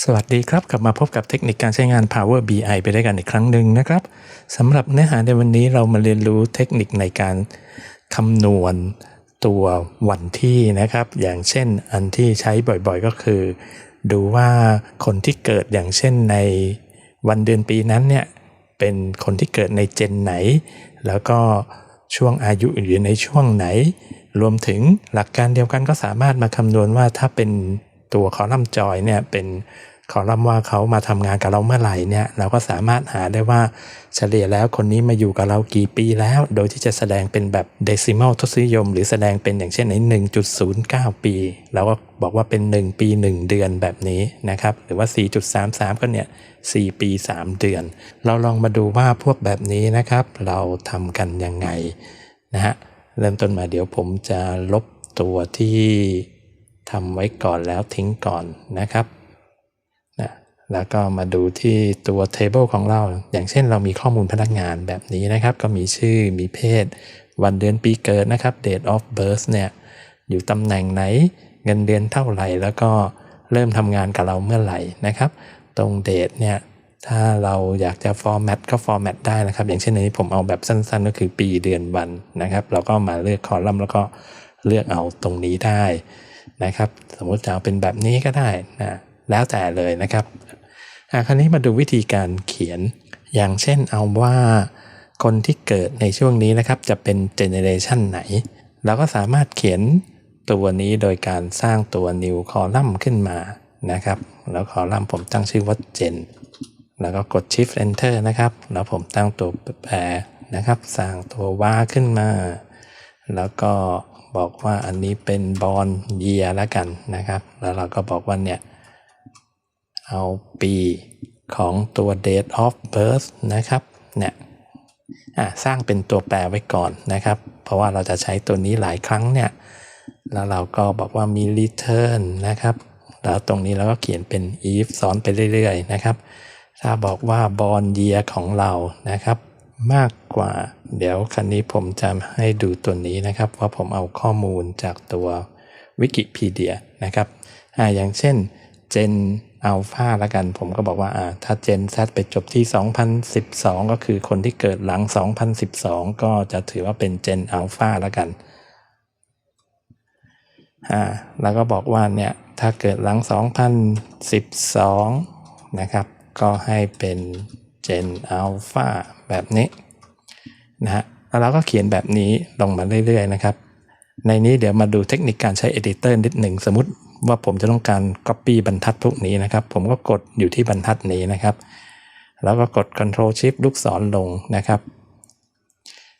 สวัสดีครับ กลับมาพบกับเทคนิคการใช้งาน Power BI ไปด้วยกันอีกครั้งหนึ่งนะครับสำหรับเนื้อหาในวันนี้เรามาเรียนรู้เทคนิคในการคำนวณตัววันที่นะครับ อย่างเช่นอันที่ใช้บ่อยๆก็คือ ดูว่าคนที่เกิดอย่างเช่นในวันเดือนปีนั้นเนี่ย เป็นคนที่เกิดในเจนไหน แล้วก็ช่วงอายุอยู่ในช่วงไหน รวมถึงหลักการเดียวกันก็สามารถมาคำนวณว่าถ้าเป็น ตัวคอลัมน์จอยเนี่ยเป็นคอลัมน์ว่าเขามาทำงานกับเราเมื่อไหร่เนี่ยเราก็สามารถหาได้ว่าเฉลี่ยแล้วคนนี้มาอยู่กับเรากี่ปีแล้ว โดยที่จะแสดงเป็นแบบเดซิม a ลทศนิยม หรือแสดงเป็นอย่างเช่นใน1.09 ปีเราก็บอกว่าเป็น 1 ปี 1 เดือนแบบนี้นะครับหรือว่า 4.33 ก็เนี่ย 4 ปี 3 เดือน เราลองมาดูว่าพวกแบบนี้นะครับ เราทำกันยังไงนะฮะเริ่มต้นมาเดี๋ยวผมจะลบตัวที่ ทำไว้ก่อนแล้วทิ้งก่อนนะครับนะแล้วก็มาดูที่ตัว table ของเรา อย่างเช่นเรามีข้อมูลพนักงานแบบนี้นะครับ ก็มีชื่อมีเพศ วันเดือนปีเกิดนะครับ date of birth เนี่ยอยู่ตำแหน่งไหนเงินเดือนเท่าไหร่ แล้วก็เริ่มทำงานกับเราเมื่อไหร่นะครับ ตรง date เนี่ยถ้าเราอยากจะ format ก็ format ได้นะครับ อย่างเช่นในนี้ผมเอาแบบสั้นๆ ก็คือปีเดือนวันนะครับ เราก็มาเลือกคอลัมน์แล้วก็เลือกเอาตรงนี้ได้ นะครับ สมมติจะเอาเป็นแบบนี้ก็ได้นะแล้วแต่เลยนะครับอะคราวนี้มาดูวิธีการเขียน อย่างเช่นเอาว่าคนที่เกิดในช่วงนี้นะครับ จะเป็นเจเนเรชันไหน เราก็สามารถเขียนตัวนี้โดยการสร้างตัว new column ขึ้นมานะครับ แล้วคอลัมน์ผมตั้งชื่อว่า gen แล้วก็กด shift enter นะครับ แล้วผมตั้งตัวแปรนะครับ สร้างตัวว่าขึ้นมา แล้วก็ บอกว่าอันนี้เป็นบอลเยียแล้วกันนะครับ แล้วเราก็บอกว่าเนี่ย เอาปีของตัว date of birth นะครับเนี่ยสร้างเป็นตัวแปรไว้ก่อนนะครับ เพราะว่าเราจะใช้ตัวนี้หลายครั้งเนี่ย แล้วเราก็บอกว่ามี return นะครับ แล้วตรงนี้เราก็เขียนเป็น if ซ้อนไปเรื่อยๆนะครับ ถ้าบอกว่า born year ของเรานะครับ มากกว่า เดี๋ยวคันนี้ผมจะให้ดูตัวนี้นะครับ ว่าผมเอาข้อมูลจากตัววิกิพีเดียนะครับอ่าอย่างเช่น Gen Alpha ละกัน ผมก็บอกว่าอ่าถ้า Gen Z ไปจบที่ 2012 ก็คือคนที่เกิดหลัง 2012 ก็จะถือว่าเป็น Gen Alpha ละกันอ่าแล้วก็บอกว่าเนี่ยถ้าเกิดหลัง 2012 นะครับ ก็ให้เป็น Gen Alpha แบบนี้นะฮะแล้วเราก็เขียนแบบนี้ลงมาเรื่อยๆนะครับ ในนี้เดี๋ยวมาดูเทคนิคการใช้ Editor นิดหนึ่งสมมติว่าผมจะต้องการ Copy บรรทัดพวกนี้นะครับ ผมก็กดอยู่ที่บรรทัดนี้นะครับ แล้วก็กด Ctrl Shift ลูกศรลงนะครับ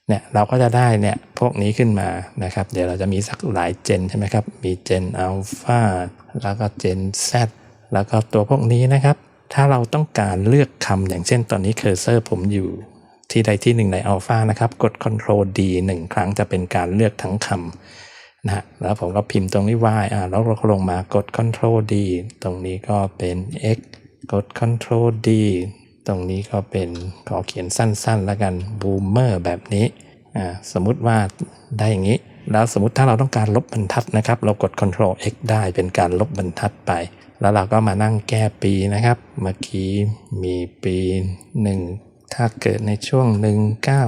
เนี่ยเราก็จะได้เนี่ยพวกนี้ขึ้นมานะครับ เดี๋ยวเราจะมีสักหลายเจนใช่ไหมครับ มี Gen Alpha แล้วก็ Gen Z แล้วก็ตัวพวกนี้นะครับ ถ้าเราต้องการเลือกคำอย่างเช่นตอนนี้เคอร์เซอร์ผมอยู่ ที่ใดที่หนึ่งใน Alpha นะครับ กด Ctrl D หนึ่งครั้งจะเป็นการเลือกทั้งคำนะฮะแล้วผมก็พิมพ์ตรงนี้ y อ่าแล้วเราลงมากด Ctrl D ตรงนี้ก็เป็น x กด Ctrl D ตรงนี้ก็เป็นขอเขียนสั้นๆ แล้วกัน boomer แบบนี้อ่าสมมุติว่าได้อย่างนี้ แล้วสมมติถ้าเราต้องการลบบรรทัดนะครับ เรากด Ctrl X ได้เป็นการลบบรรทัดไป แล้วเราก็มานั่งแก้ปีนะครับ เมื่อกี้มีปี1ถ้าเกิดในช่วง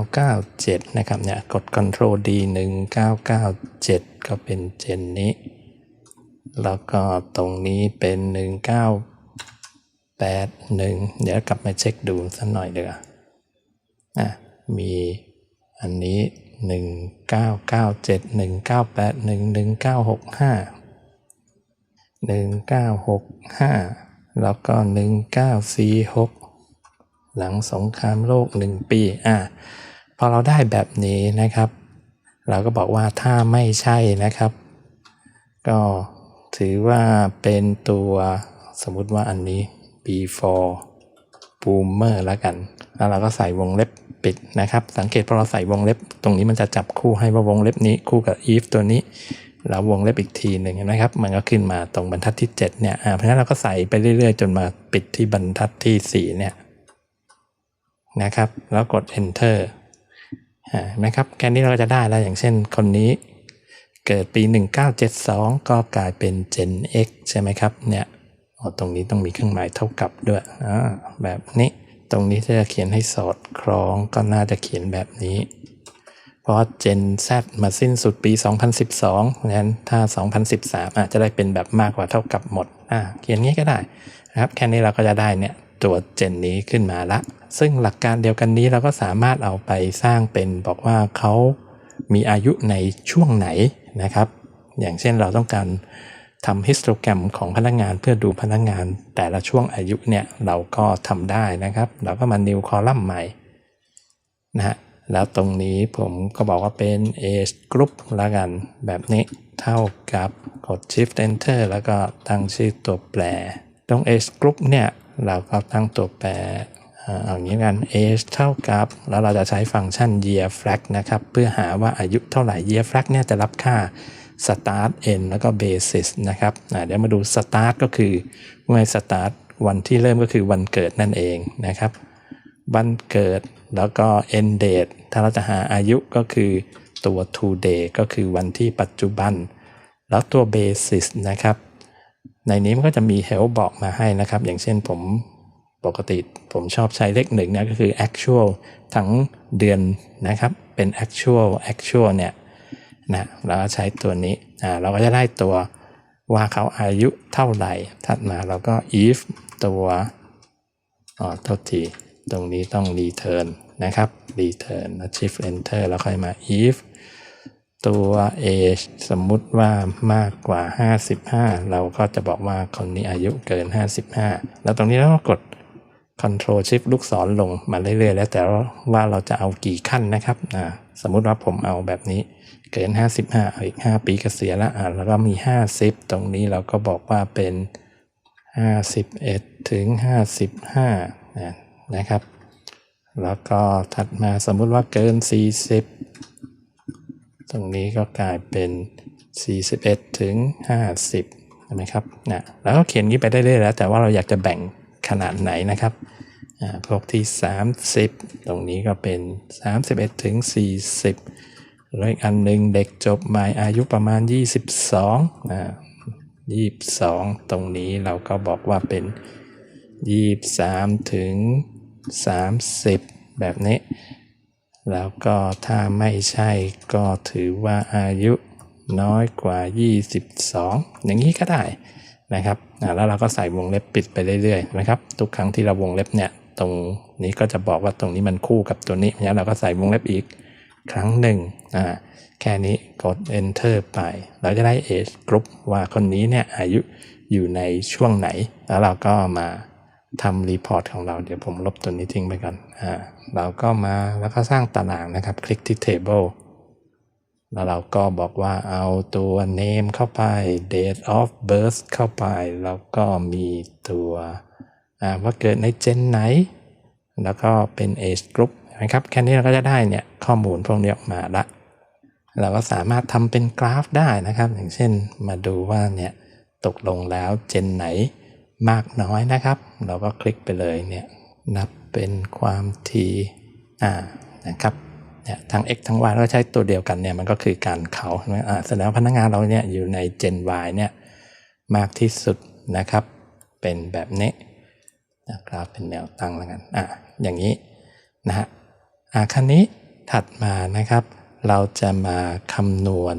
1997 นะครับเนี่ยกด Ctrl D 1997 ก็เป็นเจนนี้ แล้วก็ตรงนี้เป็น 1981 เดี๋ยวกลับมาเช็คดูสักหน่อยเดี๋ยวอะมีอันนี้ 1997 1981 1965 1965 แล้วก็ 1946 หลังสงครามโลก 1 ปีอะพอเราได้แบบนี้นะครับ เราก็บอกว่าถ้าไม่ใช่นะครับ ก็ถือว่าเป็นตัวสมมติว่าอันนี้ before boomer แล้วกัน แล้วเราก็ใส่วงเล็บปิดนะครับ สังเกตพอเราใส่วงเล็บ ตรงนี้มันจะจับคู่ให้ว่าวงเล็บนี้คู่กับ if ตัวนี้ แล้ววงเล็บอีกทีหนึ่งเห็นไหมครับ มันก็ขึ้นมาตรงบรรทัดที่ 7 เนี่ยเพราะฉะนั้นเราก็ใส่ไปเรื่อยๆ จนมาปิดที่บรรทัดที่4เนี่ยนะครับ แล้วกด enter เห็นไหมครับ แค่นี้เราก็จะได้แล้ว อย่างเช่นคนนี้เกิดปี 1972 ก็กลายเป็น Gen X ใช่ไหมครับ เนี่ยตรงนี้ต้องมีเครื่องหมายเท่ากับด้วย แบบนี้ ตรงนี้ถ้าจะเขียนให้สอดคล้องก็น่าจะเขียนแบบนี้ เพราะ Gen Z มาสิ้นสุดปี 2012 เพราะฉะนั้นถ้า 2013 อาจจะได้เป็นแบบมากกว่าเท่ากับหมด อ่าเขียนงี้ก็ได้นะครับ แค่นี้เราก็จะได้เนี่ยตัวเจนนี้ขึ้นมาละ ซึ่งหลักการเดียวกันนี้เราก็สามารถเอาไปสร้างเป็นบอกว่าเขามีอายุในช่วงไหนนะครับ อย่างเช่นเราต้องการทำฮิสโตแกรมของพนักงานเพื่อดูพนักงานแต่ละช่วงอายุเนี่ยเราก็ทำได้นะครับ เราก็มา new column ใหม่นะฮะ แล้วตรงนี้ผมก็บอกว่าเป็น age group แล้วกัน แบบนี้เท่ากับกด shift enter แล้วก็ตั้งชื่อตัวแปร ตรง age group เนี่ยเราก็ตั้งตัวแปรเอาอย่างนี้กัน age เท่ากับ แล้วเราจะใช้ฟังก์ชัน year flag นะครับ เพื่อหาว่าอายุเท่าไหร่ year flag เนี่ยจะรับค่า start end แล้วก็ basis นะครับเดี๋ยวมาดู start ก็คือเมื่อ start วันที่เริ่มก็คือวันเกิดนั่นเองนะครับ วันเกิด แล้วก็ end date ถ้าเราจะหาอายุก็คือตัว today ก็คือวันที่ปัจจุบัน แล้วตัว basis นะครับ ในนี้มันก็จะมี help บอกมาให้นะครับ อย่างเช่นผมปกติผมชอบใช้เลขหนึ่งนะก็คือ actual ทั้งเดือนนะครับ เป็น actual actual เนี่ยนะเราก็ใช้ตัวนี้อ่าเราก็จะได้ตัวว่าเขาอายุเท่าไหร่ ถัดมาเราก็ if ตัวอ๋อโทษที ตรงนี้ต้อง return นะครับ return shift enter แล้วค่อยมา if ตัว age สมมุติว่ามากกว่า 55 เราก็จะบอกว่าคนนี้อายุเกิน 55 แล้วตรงนี้เราก็กด Control Shift ลูกศรลงมาเรื่อยๆ แล้วแต่ว่าเราจะเอากี่ขั้นนะครับสมมุติว่าผมเอาแบบนี้เกิน 55 เอาอีก 5 ปีเกษียณละอ่าแล้วก็มี 50 ตรงนี้เราก็บอกว่าเป็น 51 ถึง 55นะ นะครับ แล้วก็ถัดมาสมมุติว่าเกิน 40 ตรงนี้ก็กลายเป็น 41 ถึง 50ใช่ไหมครับนะแล้วก็เขียนนี้ไปได้เรื่อยแล้ว แต่ว่าเราอยากจะแบ่งขนาดไหนนะครับอ่าพวกที่ 30 ตรงนี้ก็เป็น 31 ถึง 40แล้วอีกอันหนึ่งเด็กจบใหม่อายุประมาณ 22อ่า22 ตรงนี้เราก็บอกว่าเป็น 23 ถึง 30 แบบนี้ แล้วก็ถ้าไม่ใช่ก็ถือว่าอายุน้อยกว่า 22 อย่างนี้ก็ได้นะครับอ่าแล้วเราก็ใส่วงเล็บปิดไปเรื่อยๆนะครับ ทุกครั้งที่เราวงเล็บเนี่ย ตรงนี้ก็จะบอกว่าตรงนี้มันคู่กับตัวนี้เพราะฉะนั้นเราก็ใส่วงเล็บอีกครั้งหนึ่งอ่าแค่นี้กด enter ไป เราจะได้ age group ว่าคนนี้เนี่ยอายุอยู่ในช่วงไหน แล้วเราก็มา ทำรีพอร์ตของเราเดี๋ยวผมลบตัวนี้ทิ้งไปก่อนอ่าเราก็มาแล้วก็สร้างตารางนะครับคลิกที่ table แล้วเราก็บอกว่าเอาตัว name เข้าไป date of birth เข้าไป แล้วก็มีตัวอ่าว่าเกิดในเจนไหน แล้วก็เป็น age group นะครับแค่นี้เราก็จะได้เนี่ยข้อมูลพวกนี้ออกมาละ เราก็สามารถทำเป็นกราฟได้นะครับ อย่างเช่นมาดูว่าเนี่ยตกลงแล้วเจนไหน มากน้อยนะครับ เราก็คลิกไปเลยเนี่ยนับเป็นความถี่อ่านะครับเนี่ยทั้ง x ทั้ง y เราใช้ตัวเดียวกันเนี่ยมันก็คือการเขาใช่ไหมอ่าแสดงว่าพนักงานเราเนี่ยอยู่ใน Gen Y เนี่ยมากที่สุดนะครับ เป็นแบบนี้นะครับเป็นแนวตั้งแล้วกันอะอย่างนี้นะฮะอะคันนี้ถัดมานะครับ เราจะมาคำนวณ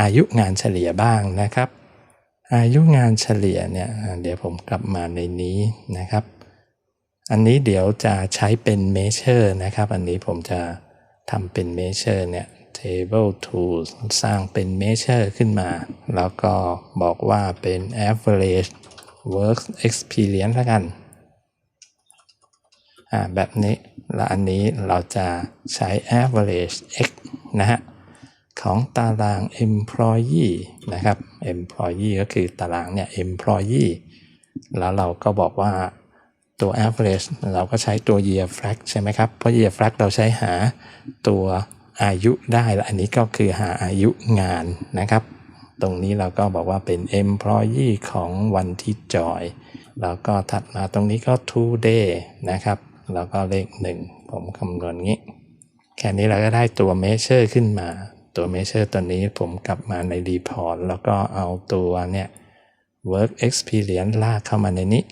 อายุงานเฉลี่ยบ้างนะครับ อายุงานเฉลี่ยเนี่ยเดี๋ยวผมกลับมาในนี้นะครับ อันนี้เดี๋ยวจะใช้เป็น measure นะครับ อันนี้ผมจะทำเป็น measure เนี่ย table to สร้างเป็น measure ขึ้นมา แล้วก็บอกว่าเป็น average work experience ล้วกันอ่าแบบนี้ แล้วอันนี้เราจะใช้ average x นะฮะ ของตาราง employee นะครับ employee ก็คือตารางเนี่ย employee แล้วเราก็บอกว่าตัว average เราก็ใช้ตัว year flag ใช่ไหมครับ เพราะ year flag เราใช้หาตัวอายุได้และอันนี้ก็คือหาอายุงานนะครับ ตรงนี้เราก็บอกว่าเป็น employee ของวันที่จอย แล้วก็ถัดมาตรงนี้ก็ two day นะครับ แล้วก็เลขหนึ่งผมคำนวณงี้ แค่นี้เราก็ได้ตัว measure ขึ้นมา ตัว measure ตัวนี้ผมกลับมาใน report แล้วก็เอาตัวเนี่ย work experience ลากเข้ามาในนี้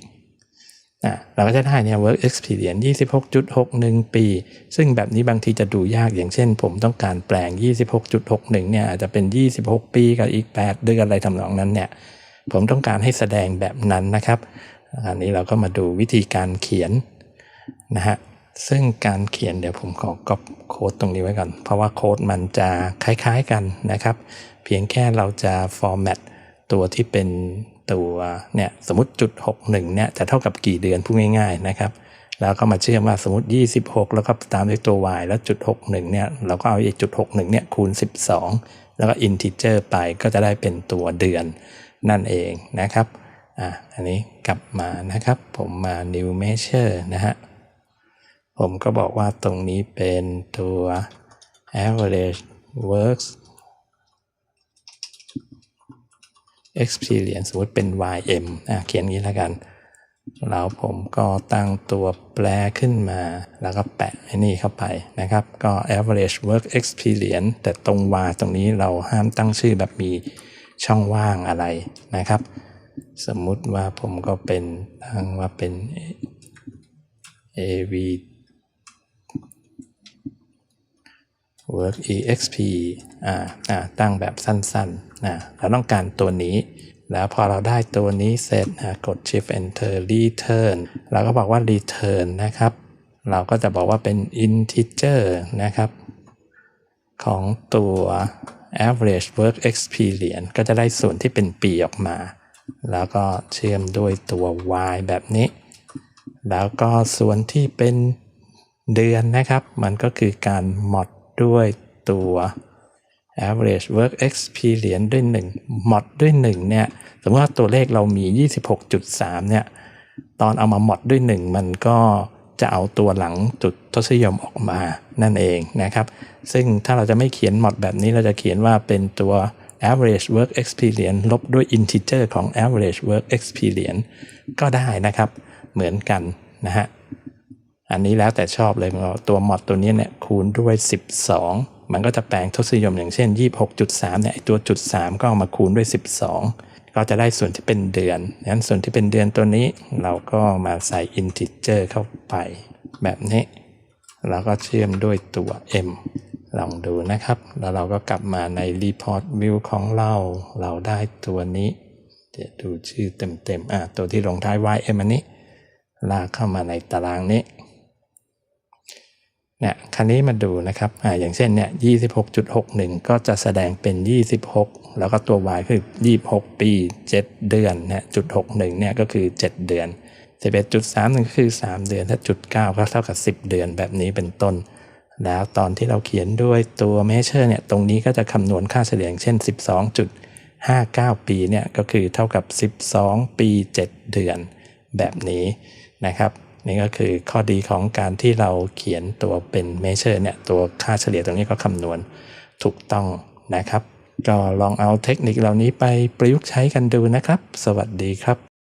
อะเราก็จะได้เนี่ย work experience 26.61 ปี ซึ่งแบบนี้บางทีจะดูยากอย่างเช่น ผมต้องการแปลง 26.61 เนี่ยอาจจะเป็น 26 ปีกับอีก 8 เดือนอะไรทำนองนั้นเนี่ย ผมต้องการให้แสดงแบบนั้นนะครับ อันนี้เราก็มาดูวิธีการเขียนนะฮะ ซึ่งการเขียนเดี๋ยวผมขอก๊อปโค้ดตรงนี้ไว้ก่อน เพราะว่าโค้ดมันจะคล้ายๆกันนะครับ เพียงแค่เราจะ format ตัวที่เป็นตัวเนี่ยสมมติจุด61เนี่ยจะเท่ากับกี่เดือนพูดง่ายๆนะครับ แล้วก็มาเชื่อมว่าสมมติ 26 แล้วก็ตามด้วยตัว y แล้วจุด61เนี่ยเราก็เอาไอ้จุด61เนี่ยคูณ 12 แล้วก็ integer ไปก็จะได้เป็นตัวเดือนนั่นเองนะครับอะอันนี้กลับมานะครับ ผมมา new measure นะฮะ ผมก็บอกว่าตรงนี้เป็นตัว average works experience สมมติเป็น ym อะเขียนงี้แล้วกัน แล้วผมก็ตั้งตัวแปรขึ้นมา แล้วก็แปะไอ้นี่เข้าไปนะครับ ก็ average work experience แต่ตรง y ตรงนี้เราห้ามตั้งชื่อแบบมีช่องว่างอะไรนะครับ สมมุติว่าผมก็เป็นตั้งว่าเป็น av work exp อ่าอ่าตั้งแบบสั้นๆนะเราต้องการตัวนี้ แล้วพอเราได้ตัวนี้เสร็จนะกด shift enter return เราก็บอกว่า return นะครับ เราก็จะบอกว่าเป็น integer นะครับ ของตัว average work experience ก็จะได้ส่วนที่เป็นปีออกมา แล้วก็เชื่อมด้วยตัว y แบบนี้ แล้วก็ส่วนที่เป็นเดือนนะครับ มันก็คือการ mod ด้วยตัว average work experience ด้วย 1 mod ด้วย1เนี่ยสมมติว่าตัวเลขเรามี 26.3 เนี่ย ตอนเอามา mod ด้วย 1 มันก็จะเอาตัวหลังจุดทศนิยมออกมานั่นเองนะครับ ซึ่งถ้าเราจะไม่เขียน mod แบบนี้เราจะเขียนว่าเป็นตัว average work experience ลบด้วย integer ของ average work experience ก็ได้นะครับ เหมือนกันนะฮะ อันนี้แล้วแต่ชอบเลยตัวมอดตัวนี้เนี่ยคูณด้วย 12 มันก็จะแปลงทศนิยมอย่างเช่น 26.3เนี่ยตัวจุด3ก็เอามาคูณด้วย 12 ก็จะได้ส่วนที่เป็นเดือนงั้นส่วนที่เป็นเดือนตัวนี้เราก็มาใส่ integer เข้าไป แบบนี้ แล้วก็เชื่อมด้วยตัว m ลองดูนะครับ แล้วเราก็กลับมาใน report view ของเรา เราได้ตัวนี้ เดี๋ยวดูชื่อเต็มๆ อะ ตัวที่ลงท้าย ym อันนี้ ลากเข้ามาในตารางนี้ เนี่ยคันนี้มาดูนะครับอ่าอย่างเช่นเนี่ย26.61 ก็จะแสดงเป็น 26 แล้วก็ตัว y คือ 26 ปี 7 เดือนเนี่ยจุด61เนี่ยก็คือ 7 เดือน 11.31ก็คือ 3 เดือน ถ้าจุด9ก็เท่ากับ 10 เดือนแบบนี้เป็นต้น แล้วตอนที่เราเขียนด้วยตัว measure เนี่ยตรงนี้ก็จะคำนวณค่าเฉลี่ยอย่างเช่น 12.59 ปีเนี่ยก็คือเท่ากับ 12 ปี 7 เดือนแบบนี้นะครับ นี่ก็คือข้อดีของการที่เราเขียนตัวเป็นเมเชอร์เนี่ยตัวค่าเฉลี่ยตรงนี้ก็คำนวณถูกต้องนะครับ ก็ลองเอาเทคนิคเหล่านี้ไปประยุกต์ใช้กันดูนะครับ สวัสดีครับ